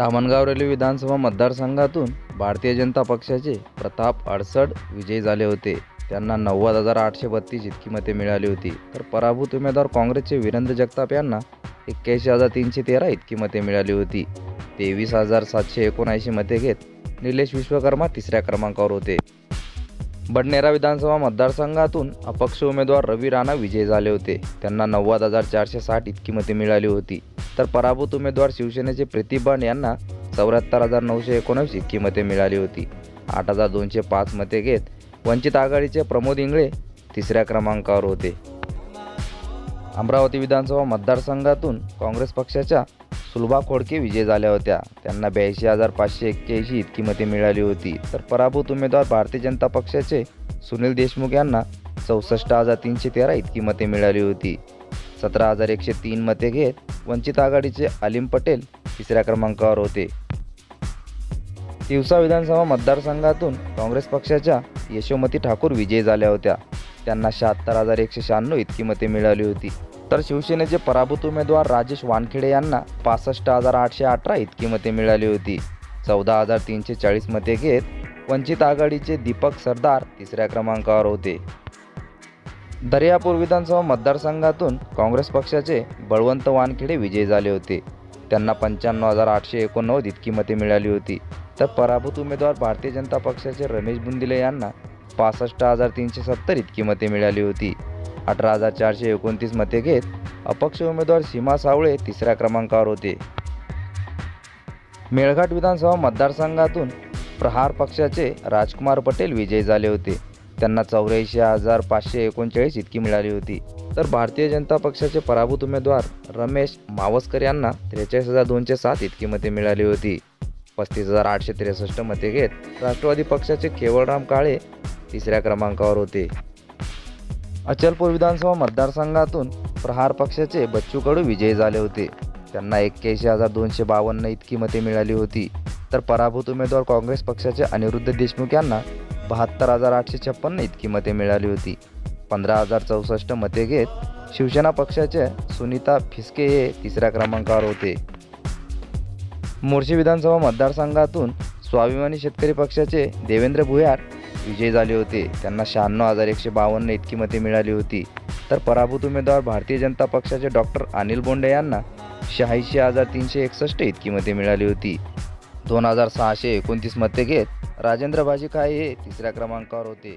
Dhamangaon railway विधानसभा मतदारसंघातून भारतीय जनता पक्षाचे प्रताप अडसड विजयी झाले होते. त्यांना नव्वद हजार आठशे बत्तीस इतकी मते मिळाली होती. तर पराभूत उमेदवार काँग्रेसचे वीरेंद्र जगताप यांना एक्क्याऐंशी हजार तीनशे तेरा इतकी मते मिळाली होती. तेवीस हजार सातशे एकोणऐंशी मते घेत निलेश विश्वकर्मा तिसऱ्या क्रमांकावर होते. बडनेरा विधानसभा मतदारसंघातून अपक्ष उमेदवार रवी राणा विजयी झाले होते. त्यांना नव्वद हजार चारशे साठ इतकी मते मिळाली होती. तर पराभूत उमेदवार शिवसेनेचे प्रतिबंध यांना चौऱ्याहत्तर हजार नऊशे एकोणवीस इतकी मते मिळाली होती. आठ हजार दोनशे पाच मते घेत वंचित आघाडीचे प्रमोद इंगळे तिसऱ्या क्रमांकावर होते. अमरावती विधानसभा मतदारसंघातून काँग्रेस पक्षाच्या सुलभा खोडके विजय झाल्या होत्या. त्यांना ब्याऐंशी हजार पाचशे एक्क्याऐंशी इतकी मते मिळाली होती. तर पराभूत उमेदवार भारतीय जनता पक्षाचे सुनील देशमुख यांना चौसष्ट हजार तीनशे तेरा इतकी मते मिळाली होती. सतरा हजार एकशे तीन मते घेत वंचित आघाडीचे आलिम पटेल तिसऱ्या क्रमांकावर होते. तिवसा विधानसभा मतदारसंघातून काँग्रेस पक्षाच्या यशोमती ठाकूर विजयी झाल्या होत्या. त्यांना शहात्तर हजार एकशे शहाण्णव इतकी मते मिळाली होती. तर शिवसेनेचे पराभूत उमेदवार राजेश वानखेडे यांना पासष्ट हजार आठशे अठरा इतकी मते मिळाली होती. चौदा हजार तीनशे चाळीस मते घेत वंचित आघाडीचे दीपक सरदार तिसऱ्या क्रमांकावर होते. दर्यापूर विधानसभा मतदारसंघातून काँग्रेस पक्षाचे बळवंत वानखेडे विजयी झाले होते. त्यांना पंच्याण्णव हजार आठशे एकोणनव्वद इतकी मते मिळाली होती. तर पराभूत उमेदवार भारतीय जनता पक्षाचे रमेश बुंदिले यांना पासष्ट हजार तीनशे सत्तर इतकी मते मिळाली होती. अठरा हजार चारशे एकोणतीस मते घेत अपक्ष उमेदवार सीमा सावळे तिसऱ्या क्रमांकावर होते. मेळघाट विधानसभा मतदारसंघातून प्रहार पक्षाचे राजकुमार पटेल विजयी झाले होते. त्यांना चौऱ्याऐंशी हजार पाचशे एकोणचाळीस इतकी मिळाली होती. तर भारतीय जनता पक्षाचे पराभूत उमेदवार रमेश मावस्कर यांना त्रेचाळीस हजार दोनशे सात इतकी मते मिळाली होती. पस्तीस हजार आठशे त्रेसष्ट मते घेत राष्ट्रवादी पक्षाचे केवळराम काळे तिसऱ्या क्रमांकावर होते. अचलपूर विधानसभा मतदारसंघातून प्रहार पक्षाचे बच्चू कडू विजयी झाले होते. त्यांना एक्क्याऐंशी हजार दोनशे बावन्न इतकी मते मिळाली होती. तर पराभूत उमेदवार काँग्रेस पक्षाचे अनिरुद्ध देशमुख यांना बहात्तर हजार आठशे छप्पन्न इतकी मते मिळाली होती. पंधरा हजार चौसष्ट मते घेत शिवसेना पक्षाचे सुनीता फिसके हे तिसऱ्या क्रमांकावर होते. मोर्शी विधानसभा मतदारसंघातून स्वाभिमानी शेतकरी पक्षाचे देवेंद्र भुयार विजयी झाले होते. त्यांना शहाण्णव हजार एकशे बावन्न इतकी मते मिळाली होती. तर पराभूत उमेदवार भारतीय जनता पक्षाचे डॉक्टर अनिल बोंडे यांना शहाऐंशी हजार तीनशे एकसष्ट इतकी मते मिळाली होती. दोन हजार सहाशे एकोणतीस मते घेत राजेंद्र भाजी काय हे तिसऱ्या क्रमांकावर होते.